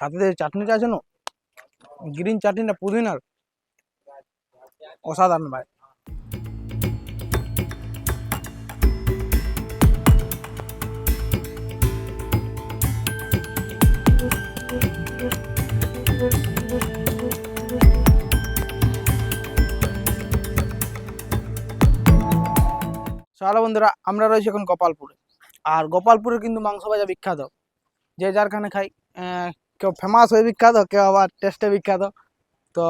সাথে যে চাটনিটা আছে না? গ্রিন চাটনিটা পুদিনার। অসাধারণ ভাই। চলো বন্ধুরা, আমরা রয়েছি এখন গোপালপুরে। আর গোপালপুরের কিন্তু মাংস ভাজা বিখ্যাত। যে যারখানে খাই কেউ ফেমাস হয়ে বিখ্যাত, কেউ আবার টেস্টে বিখ্যাত। তো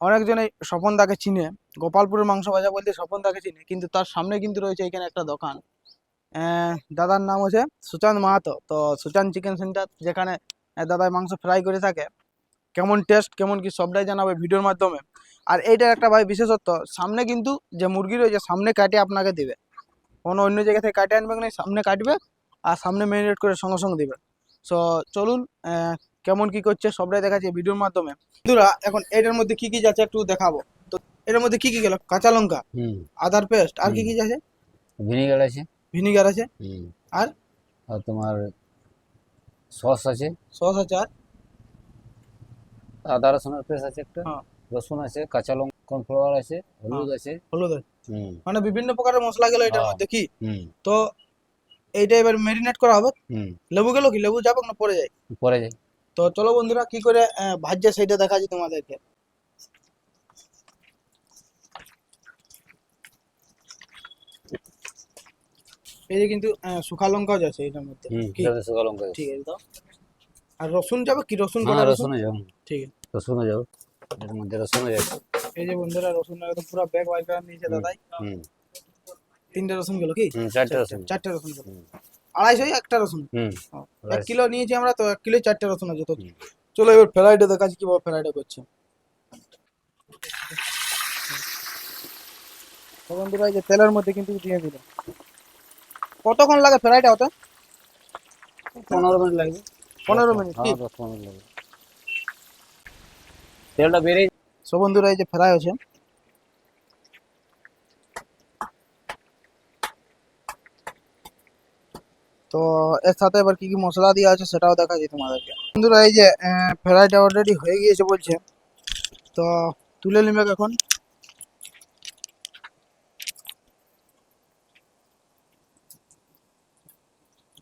অনেকজনে স্বপন দাকে চিনে। গোপালপুরের মাংস ভাজা বলতে স্বপন দাকে চিনে, কিন্তু তার সামনে কিন্তু রয়েছে এখানে একটা দোকান। দাদার নাম হচ্ছে সুচান্ত মাহাতো। তো সুচান্ত চিকেন সেন্টার, যেখানে দাদাই মাংস ফ্রাই করে থাকে। কেমন টেস্ট কেমন কি সবটাই জানাবে ভিডিওর মাধ্যমে। আর এইটার একটা ভাই বিশেষত্ব, সামনে কিন্তু যে মুরগি রয়েছে, সামনে কাটে আপনাকে দিবে। কোনো অন্য জায়গা থেকে কাটে আনবে না সামনে কাটবে, আর সামনে মেরিনেট করে সঙ্গে সঙ্গে দিবে। সো চলুন কেমন কি করছে সবটাই দেখাচ্ছে ভিডিওর মাধ্যমে। বন্ধুরা এখন এটার মধ্যে কি কি যাচ্ছে একটু দেখাবো। তো এটার মধ্যে কি কি গেল? কাঁচা লঙ্কা আদার পেস্ট আর কি কি যাচ্ছে? ভিনিগার আছে। ভিনিগার আছে। আর? আর তোমার সস আছে। সস আছে আর? আদা রসুনের পেস্ট আছে একটা। হ্যাঁ। রসুন আছে কাঁচা লঙ্কা কর্নফ্লাওয়ার আছে হলুদ আছে। হলুদ আছে। মানে বিভিন্ন প্রকারের মশলা গেল এটার হ্যাঁ। মধ্যে কি? তো এইটা এবার ম্যারিনেট করা হবে। লেবু গেল কি? লেবু যাবে না পড়ে যায়। পরে যাই তো চলো বন্ধুরা কি করে ভাজছে সেটা দেখাচ্ছি তোমাদেরকে। এই যে কিন্তু শুকা লঙ্কাও যাচ্ছে এটার মধ্যে। শুকা লঙ্কা ঠিক আছে তো আর রসুন যাবে কি? রসুন হ্যাঁ কটা রসুন? যাও ঠিক আছে। রসুনও যাও এর মধ্যে রসুনও যাবে এই যে বন্ধুরা রসুন একদম পুরো ব্যাগ ওয়াই করে নিয়েছে দাদাই। হুম। তিনটে রসুন গেল কি? চারটে রসুন। চারটে রসুন গেল। আড়াইশো একটা রসুন? হ্যাঁ। এক কিলো নিয়েছি আমরা তো এক কিলো চারটে রসুন আছে তো। চলো এবার ফ্রাইডে দেখাচ্ছি কীভাবে ফ্রাইডে করছে। বন্ধুরা এই যে তেলের মধ্যে কিন্তু দিয়ে দিল। কতক্ষণ লাগে ফ্রাইটা হতে পনেরো মিনিট লাগবে। পনেরো মিনিট কি? হ্যাঁ পনেরো লাগবে। তেলটা বেড়ে সো বন্ধুরা এই যে ফ্রাই হচ্ছে তো এর সাথে এবার কি কি মশলা দেওয়া আছে সেটাও দেখাচ্ছি তোমাদেরকে। বন্ধুরা, এই যে ফ্রাইটা অলরেডি হয়ে গিয়েছে বলছে। তো তুলে নিবে এখন।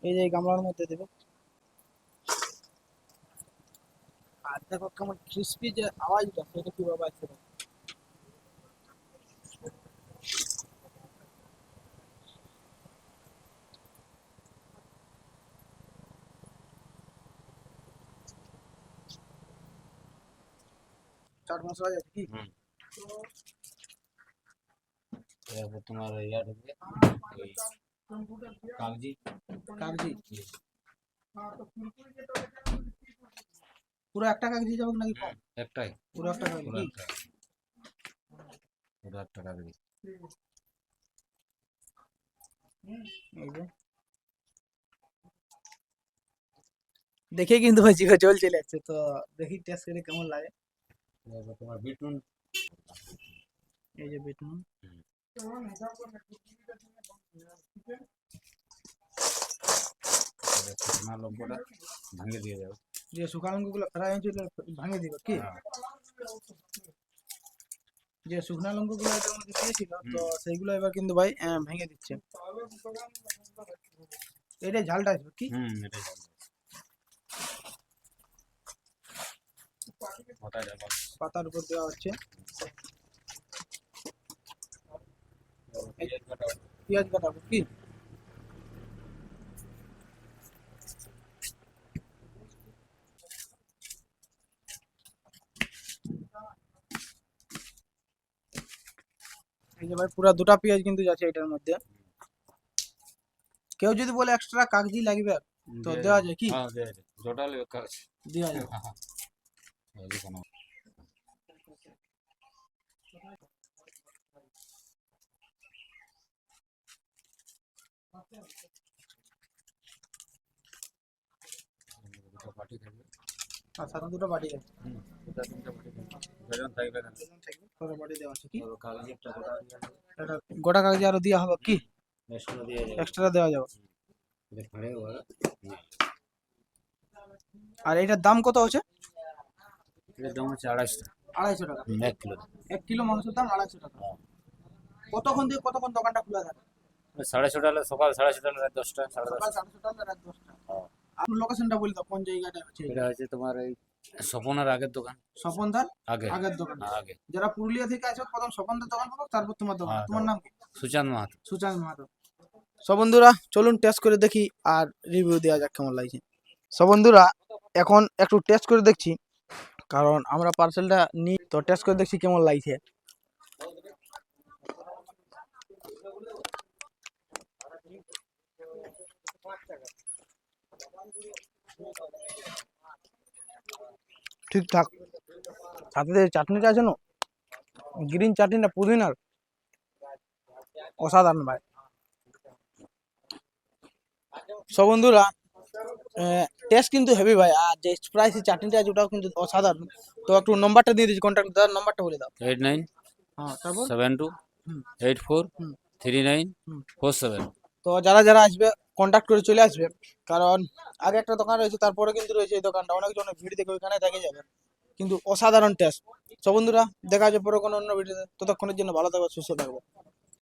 এই যে গামলার মধ্যে দেবে। আর দেখো কেমন ক্রিস্পি যে আওয়াজটা সেটা কীভাবে আসছে দেখো। চাট মশলা যাচ্ছে কি হুম এরপর তোমার ইয়া ঢুকবে ওই কাগজি কাগজি পুরো একটা কাগজি যাবে নাকি কম একটাই পুরো একটা কাগজি পুরো কি? একটা পুরো একটা কাগজি এই যে। দেখে কিন্তু ভাই জিভে জল চলে যাচ্ছে তো দেখি টেস্ট করে কেমন লাগে এরপর তোমার বিট নুন এই যে বিট নুন এবার শুকনো লঙ্কাটা ভাঙে দিয়ে যাবে যে শুকানো লঙ্কাগুলো ফ্রাই হয়েছিল ভাঙে দিবে কি হ্যাঁ। যে শুকনা লঙ্কাগুলো এটার মধ্যে দিয়েছিল তো সেইগুলো এবার কিন্তু ভাই আহ, ভেঙে দিচ্ছে এটা ঝালটা আসবে কি হুম এটাই যাবে ওটা যাবে পাতার উপর দেওয়া হচ্ছে পেঁয়াজ কাটাবো কি? এই যে ভাই পুরা দুটা পেঁয়াজ কিন্তু যাচ্ছে এটার মধ্যে। কেউ যদি বলে এক্সট্রা কাগজি লাগবে তো দেওয়া যায় কি? হ্যাঁ দেওয়া যায়। টোটাল কাজ দেওয়া যাবে এই যে কোনো দুটো পার্টি থাকবে আর সাথে দুটো বাটি আছে হুম দুটো তিনটে পার্টি থাকবে দুজন থাকবে না দুজন থাকবে দুটো বাটি দেওয়া আছে কি তো কাগজে একটা গোটা দিয়ে যাবে এটা গোটা কাগজি আরও দেওয়া হবে কি বেসনও দিয়ে যাবে এক্সট্রা দেওয়া যাবে এটা ফাড়ে ওরা আর এটার দাম কত হচ্ছে এটার দাম হচ্ছে আড়াইশো আড়াইশো টাকা। এক কিলো। এক কিলো মাংসের দাম আড়াইশো টাকা। কতক্ষণ দিয়ে কতক্ষণ দোকানটা খোলা থাকে? সাড়ে ছটা হলে সকাল সাড়ে ছটা রাত দশটা সাড়ে দশটা। সাড়ে ছটা থেকে রাত দশটা। হ্যাঁ। আপনার লোকেশনটা বলে দাও কোন জায়গাটা হচ্ছে? এটা হচ্ছে তোমার এই স্বপনার আগের দোকান। স্বপনদার? আগে। আগের দোকান। হ্যাঁ, আগে। যারা পুরুলিয়া থেকে আসবে প্রথম স্বপনদার দোকান পাবো তারপর তোমার দোকান। হ্যাঁ, তোমার নাম কি? সুচাঁদ মাহাতো। সুচান মাহাতো। সব বন্ধুরা চলুন টেস্ট করে দেখি আর রিভিউ দেওয়া যাক কেমন লাগছে। সব বন্ধুরা এখন একটু টেস্ট করে দেখছি। কারণ আমরা পার্সেলটা নিই তো টেস্ট করে দেখছি কেমন লাগছে। ঠিকঠাক সাথে যে চাটনিটা আছে না গ্রিন চাটনিটা পুদিনার অসাধারণ ভাই। সব বন্ধুরা টেস্ট কিন্তু হেভি ভাই। আর যে স্প্রাইসি চাটনিটা আছে ওটাও কিন্তু অসাধারণ। তো একটু নম্বরটা দিয়ে দিচ্ছি কন্ট্যাক্ট দাদার নম্বরটা বলে দাও। এইট নাইন হ্যাঁ তারপর? Seven two eight four three nine four seven তো যারা যারা আসবে কন্ট্যাক্ট করে চলে আসবে। কারণ আগে একটা দোকান রয়েছে তারপরে কিন্তু রয়েছে এই দোকানটা। অনেক জনের ভিড় দেখে ওইখানে দেখে যাবে। কিন্তু অসাধারণ টেস্ট সব বন্ধুরা দেখা যাবে পরে কোনো অন্য ভিডিওতে ততক্ষণের জন্য ভালো থাকবে সুস্থ থাকবে